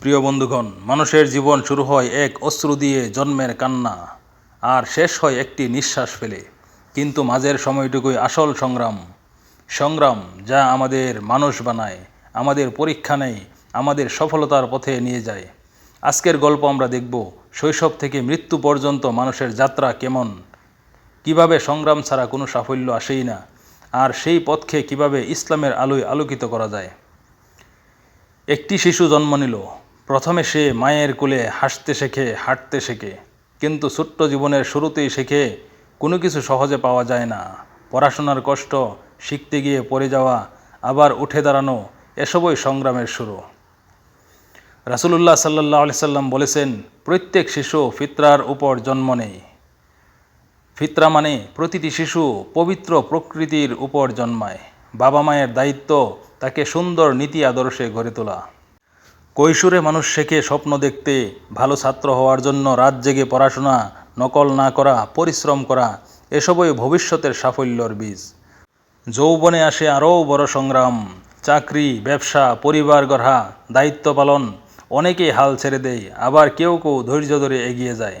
প্রিয় বন্ধুগণ, মানুষের জীবন শুরু হয় এক অশ্রু দিয়ে জন্মের কান্না, আর শেষ হয় একটি নিঃশ্বাস ফেলে। কিন্তু মাঝের সময়টুকুই আসল সংগ্রাম। সংগ্রাম যা আমাদের মানুষ বানায়, আমাদের পরীক্ষা নেয়, আমাদের সফলতার পথে নিয়ে যায়। আজকের গল্প আমরা দেখব, শৈশব থেকে মৃত্যু পর্যন্ত মানুষের যাত্রা কেমন? কীভাবে সংগ্রাম ছাড়া কোনো সাফল্য আসেই না? আর সেই পথকে কীভাবে ইসলামের আলোয় আলোকিত করা যায়? একটি শিশু জন্ম নিল প্রথমে সে মায়ের কোলে হাসতে শেখে, হাঁটতে শেখে। কিন্তু ছোট্ট জীবনের শুরুতেই শেখে, কোনো কিছু সহজে পাওয়া যায় না। পড়াশোনার কষ্ট, শিখতে গিয়ে পড়ে যাওয়া, আবার উঠে দাঁড়ানো, এসবই সংগ্রামের শুরু। রাসুলুল্লাহ সাল্লাহ সাল্লাম বলেছেন, প্রত্যেক শিশু ফিতরার উপর জন্ম নেয় ফিতরা মানে প্রতিটি শিশু পবিত্র প্রকৃতির উপর জন্মায়। বাবা মায়ের দায়িত্ব তাকে সুন্দর নীতি আদর্শে গড়ে তোলা। কৈশোরে মানুষ শেখে স্বপ্ন দেখতে, ভালো ছাত্র হওয়ার জন্য রাত জেগে পড়াশোনা, নকল না করা, পরিশ্রম করা, এসবই ভবিষ্যতের সাফল্যর বীজ। যৌবনে আসে আরও বড় সংগ্রাম, চাকরি, ব্যবসা, পরিবার গড়া, দায়িত্ব পালন, অনেকেই হাল ছেড়ে দেয়, আবার কেউ কেউ ধৈর্য ধরে এগিয়ে যায়।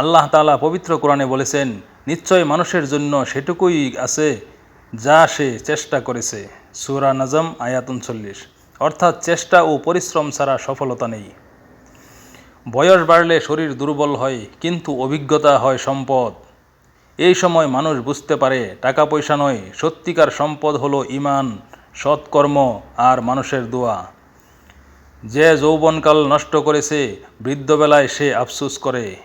আল্লাহ তালা পবিত্র কোরআনে বলেছেন, নিশ্চয় মানুষের জন্য সেটুকুই আছে যা সে চেষ্টা করেছে। সুরা নাজম, আয়াত উনচল্লিশ। অর্থাৎ চেষ্টা ও পরিশ্রম ছাড়া সফলতা নেই। বয়স বাড়লে শরীর দুর্বল হয়, কিন্তু অভিজ্ঞতা হয় সম্পদ। এই সময় মানুষ বুঝতে পারে টাকা পয়সা নয়, সত্যিকার সম্পদ হলো ইমান সৎকর্ম আর মানুষের দোয়া। যে যৌবনকাল নষ্ট করেছে, বৃদ্ধবেলায় সে আফসুস করে।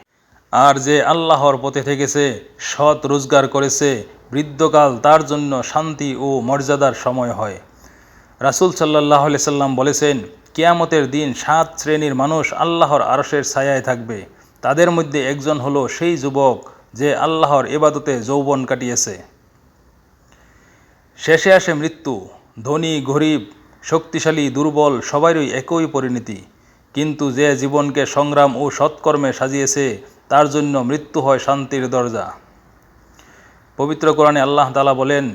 আর যে আল্লাহর পথে থেকেছে সৎ রোজগার করেছে, বৃদ্ধকাল তার জন্য শান্তি ও মর্যাদার সময় হয়। রাসুল সাল্লাহ সাল্লাম বলেছেন, কেয়ামতের দিন সাত শ্রেণির মানুষ আল্লাহর আরশের ছায়ায় থাকবে। তাদের মধ্যে একজন হলো সেই যুবক যে আল্লাহর এবাদতে যৌবন কাটিয়েছে। শেষে আসে মৃত্যু। ধনী, গরিব, শক্তিশালী, দুর্বল সবারই একই পরিণতি। কিন্তু যে জীবনকে সংগ্রাম ও সৎকর্মে সাজিয়েছে, তার জন্য মৃত্যু হয় শান্তির দরজা। পবিত্র কোরআনে আল্লাহ তালা বলেন,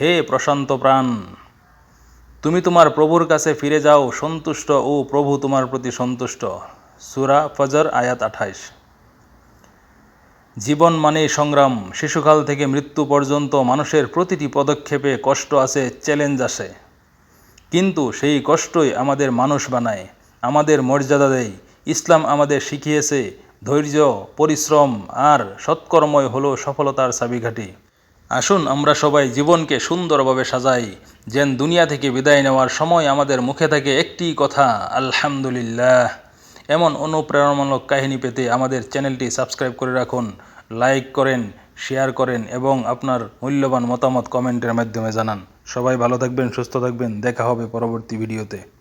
হে প্রশান্ত প্রাণ তুমি তোমার প্রভুর কাছে ফিরে যাও, সন্তুষ্ট ও প্রভু তোমার প্রতি সন্তুষ্ট। সুরা ফজর, আয়াত আঠাইশ। জীবন মানে সংগ্রাম। শিশুকাল থেকে মৃত্যু পর্যন্ত মানুষের প্রতিটি পদক্ষেপে কষ্ট আছে চ্যালেঞ্জ আসে কিন্তু সেই কষ্টই আমাদের মানুষ বানায়, আমাদের মর্যাদা দেয়। ইসলাম আমাদের শিখিয়েছে, ধৈর্য, পরিশ্রম আর সৎকর্মই হলো সফলতার চাবিঘাটি আসুন আমরা সবাই জীবনকে সুন্দরভাবে সাজাই। যেন দুনিয়া থেকে বিদায় নেওয়ার সময় আমাদের মুখে থাকে একটি কথা, আলহামদুলিল্লাহ। এমন অনুপ্রেরণামূলক কাহিনী পেতে আমাদের চ্যানেলটি সাবস্ক্রাইব করে রাখুন, লাইক করেন, শেয়ার করেন এবং আপনার মূল্যবান মতামত কমেন্টের মাধ্যমে জানান। সবাই ভালো থাকবেন, সুস্থ থাকবেন। দেখা হবে পরবর্তী ভিডিওতে।